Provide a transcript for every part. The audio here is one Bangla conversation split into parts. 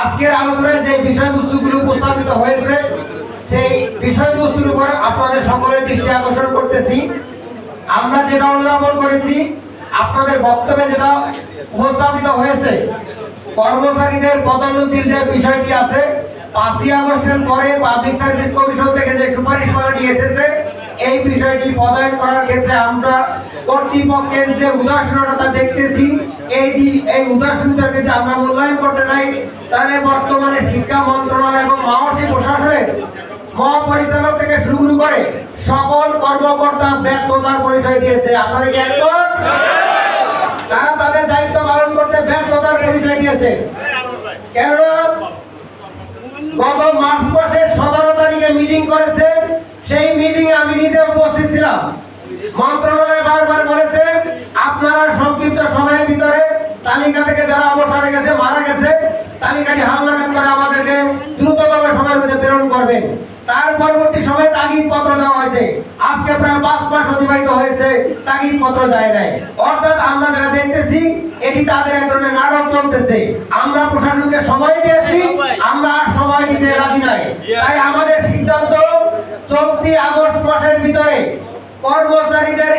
আজকের আলোচনায় যে বিষয়বস্তুগুলো উপস্থাপিত হয়েছে, সেই বিষয়বস্তুর উপর আপনাদের সকলের দৃষ্টি আকর্ষণ করতেছি। আমরা যেটা অনুধাবন করেছি, আপনাদের বক্তব্যে যেটা উপস্থাপিত হয়েছে, কর্মচারীদের পদোন্নতির যে বিষয়টি আছে, পাঁচই আগস্টের পরে পাবলিক সার্ভিস কমিশন থেকে যে সুপারিশ এসেছে এই বিষয়টি পদায়ন করার ক্ষেত্রে আমরা কর্তৃপক্ষের যে উদাসীনতা দেখতেছি। এই এই উদাসীনতাকে যদি আমরা মূল্যায়ন করতে যাই, তাহলে বর্তমানে শিক্ষা মন্ত্রণালয় এবং মাওসী প্রশাসনের মহাপরিচালক থেকে শুরু করে সকল কর্মকর্তা ব্যর্থতার পরিচয় দিয়েছে। আপনারা কি একমত? তারা তাদের দায়িত্ব পালন করতে ব্যর্থতার পরিচয় দিয়েছে। কেন গত মার্চ মাসের সতেরো তারিখে মিটিং করেছে নিজে উপস্থিত ছিলাম মন্ত্রণালয় বারবার বলেছে, আপনারা সংক্ষিপ্ত সময়ের ভিতরে তালিকা থেকে যারা অবসরে গেছে, মারা গেছে, তালিকাটি হালনাগাদ করে আমাদেরকে দ্রুততম সময়ের মধ্যে প্রেরণ করবেন। তার পরবর্তী সময়ে তাগিদ পত্র দেওয়া হয়েছে। আজকে প্রায় পাঁচ মাস অতিবাহিত হয়েছে তাগিদ পত্র দেয় নাই। অর্থাৎ আমরা যারা দেখতেছি, এটি তাদের এক ধরনের নাটক চলতেছে। আমরা প্রশাসনকে সময় দিয়েছি, আমরা আর সময় দিতে রাজি নাই। তাই আমাদের সিদ্ধান্ত চলতি আগস্ট মাসের ভিতরে কর্মচারীদের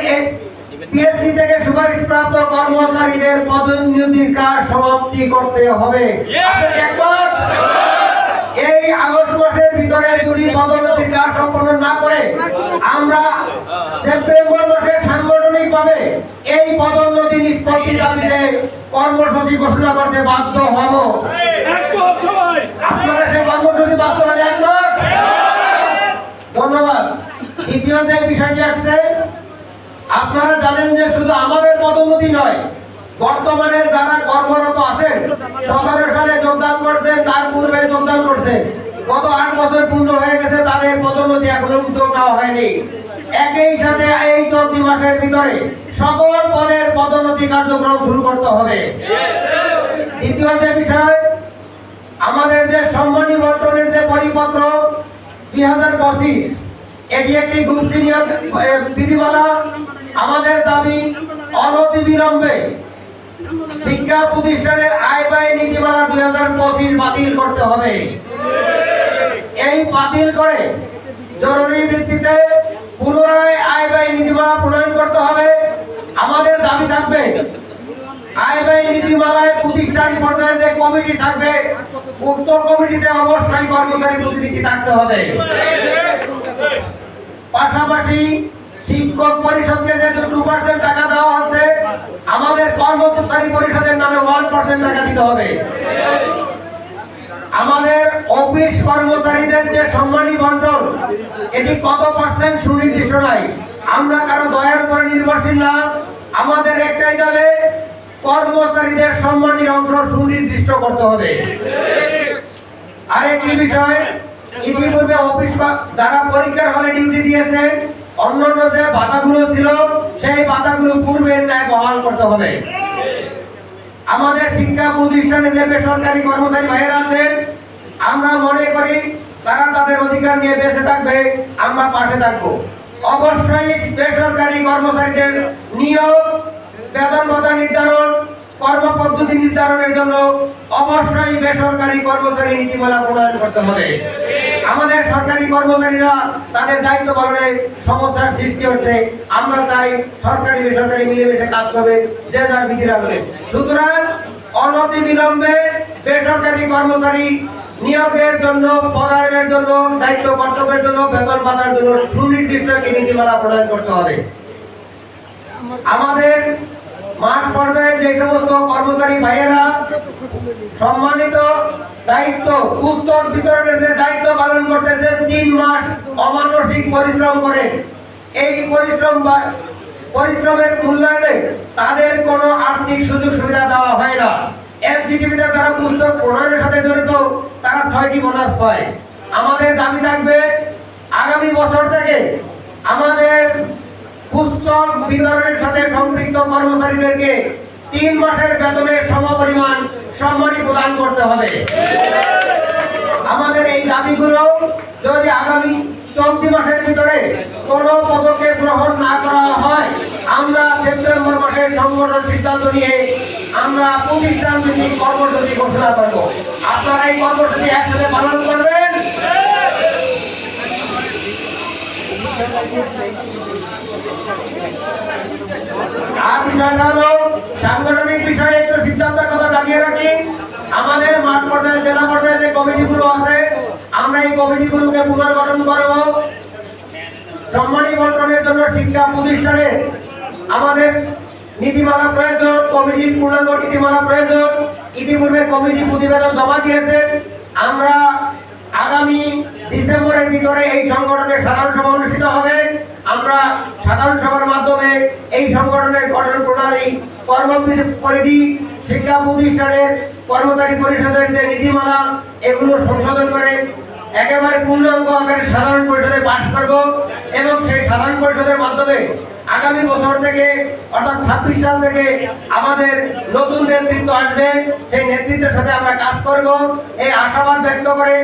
পিএসসি থেকে সুপারিশ প্রাপ্ত কর্মচারীদের পদোন্নতির কাজ সমাপ্তি করতে হবে। এই আগস্ট মাসের ভিতরে যদি পদোন্নতির কাজ সম্পন্ন না করে আমরা সেপ্টেম্বর মাসে সাংগঠনিক ভাবে এই পদোন্নতি নিষ্পত্তি দাবিতে কর্মসূচি ঘোষণা করতে বাধ্য হব। আপনারা সেই কর্মসূচি দ্বিতীয় আসছে আপনারা জানেন যে শুধু আমাদের পদোন্নতি নয়, বর্তমানে যারা কর্মরত আছেন, সতেরো সালে যোগদান করছে, তার পূর্বে যোগদান করছে। গত আট বছর পূর্ণ হয়ে গেছে, তাদের পদোন্নতি এখনও উদ্যোগ নেওয়া হয়নি। একই সাথে এই চলতি মাসের ভিতরে সকল পদের পদোন্নতি কার্যক্রম শুরু করতে হবে। দ্বিতীয় যে বিষয়, আমাদের যে সম্মানী বন্টনের যে পরিপত্র, দুই হাজার পঁচিশ এটি একটি এ, বিধিমালা। আমাদের দাবি অনতি বিলম্বে শিক্ষা প্রতিষ্ঠানের আয় ব্যয় নীতিমালা দুই হাজার পঁচিশ বাতিল করতে হবে। এই বাতিল করে জরুরি ভিত্তিতে পুনরায় আয় ব্যয় নীতিমালা প্রণয়ন করতে হবে। আমাদের দাবি থাকবে আয় ব্যয় নীতিমালায় প্রতিষ্ঠান পর্যায়ে যে কমিটি থাকবে উক্ত কমিটিতে অবশ্যই কর্মচারী প্রতিনিধি থাকতে হবে। পাশাপাশি শিক্ষক পরিষদকে যে টু পার্সেন্ট টাকা দেওয়া হচ্ছে, আমাদের কর্মচারী পরিষদের নামে ওয়ান পার্সেন্ট টাকা দিতে হবে। আমাদের অফিস কর্মচারীদের যে সম্মানী বন্টন, এটি কত পার্সেন্ট সুনির্দিষ্ট নাই? আমরা কারও দয়ার উপরে নির্ভরশীল না। আমাদের একটাই দাবে, কর্মচারীদের সম্মানীর অংশ সুনির্দিষ্ট করতে হবে। আরেকটি বিষয় ইতিপূর্বে অফিস যারা পরীক্ষার হলে ডিউটি দিয়েছে, অন্যান্য যে বাধাগুলো ছিল, সেই বাধাগুলো পূর্বের ন্যায় বহাল করতে হবে। আমাদের শিক্ষা প্রতিষ্ঠানে যে বেসরকারি কর্মচারী ভাইয়েরা আছেন, আমরা মনে করি তারা তাদের অধিকার নিয়ে বেঁচে থাকবে, আমরা পাশে থাকব। অবশ্যই বেসরকারি কর্মচারীদের নিয়োগ, বেতন ভাতা নির্ধারণ কর্মপদ্ধতি নির্ধারণের জন্য অবশ্যই বেসরকারি কর্মচারী নীতিমালা প্রণয়ন করতে হবে। আমাদের সরকারি কর্মচারীরা তাদের দায়িত্ব পালনে সমস্যার সৃষ্টি হচ্ছে। আমরা চাই সরকারি বেসরকারি মিলেমিশে কাজ করবে, যে যার বিধি রাখবে। সুতরাং অনতি বিলম্বে বেসরকারি কর্মচারী নিয়োগের জন্য পদায়নের জন্য, দায়িত্ব কর্তব্যের জন্য, বেতন ভাতার জন্য সুনির্দিষ্ট একটি নীতিমালা প্রণয়ন করতে হবে। আমাদের মাঠ পর্যায়ে যে সমস্ত কর্মচারী ভাইয়েরা সম্মানিত দায়িত্ব, পুস্তক বিতরণের যে দায়িত্ব পালন করতে যে তিন মাস অমানসিক পরিশ্রম করে, এই পরিশ্রম পরিশ্রমের মূল্যায়নে তাদের কোনো আর্থিক সুযোগ সুবিধা দেওয়া হয় না। এনসিটিভিতে তারা পুস্তক প্রণয়নের সাথে জড়িত, তারা ছয়টি বোনাস পায়। আমাদের দাবি থাকবে, আগামী বছর থেকে আমাদের পুস্তক বিতরণের সাথে সম্পৃক্ত কর্মচারীদেরকে তিন মাসের বেতনের সমপরিমাণ সম্মানী প্রদান করতে হবে। আমাদের এই দাবিগুলো যদি আগামী চলতি মাসের ভিতরে কোনো পদক্ষেপ গ্রহণ না করা হয়, আমরা সেপ্টেম্বর মাসের সংগঠন সিদ্ধান্ত নিয়ে আমরা প্রতিষ্ঠান ভিত্তিক কর্মসূচি ঘোষণা করব। আপনারা এই কর্মসূচি একসাথে পালন করবেন? আর বিষয়টা সাংগঠনিক বিষয়ে একটু সিদ্ধান্তের কথা জানিয়ে রাখি। আমাদের মাঠ পর্যায়ে, জেলা পর্যায়ে যে কমিটিগুলো আছে, আমরা এই কমিটিগুলোকে পুনর্গঠন করব। সম্মানী বন্টনের জন্য শিক্ষা প্রতিষ্ঠানে আমাদের নীতিমালা প্রয়োজন, কমিটির পূর্ণাঙ্গ নীতিমালা প্রয়োজন। ইতিপূর্বে কমিটি প্রতিবেদন জমা দিয়েছে। আমরা আগামী ডিসেম্বরের ভিতরে এই সংগঠনের সাধারণ সভা অনুষ্ঠিত হবে। আমরা সাধারণ সভার মাধ্যমে এই সংগঠনের গঠন প্রণালী কর্মপরিধি শিক্ষা প্রতিষ্ঠানের কর্মচারী পরিষদের যে নীতিমালা এগুলো সংশোধন করে একেবারে পূর্ণাঙ্গ আকারে সাধারণ পরিষদে পাঠ করব এবং সেই সাধারণ পরিষদের মাধ্যমে আগামী বছর থেকে, অর্থাৎ ছাব্বিশ সাল থেকে আমাদের নতুন নেতৃত্ব আসবে। সেই নেতৃত্বের সাথে আমরা কাজ করব। এই আশাবাদ ব্যক্ত করে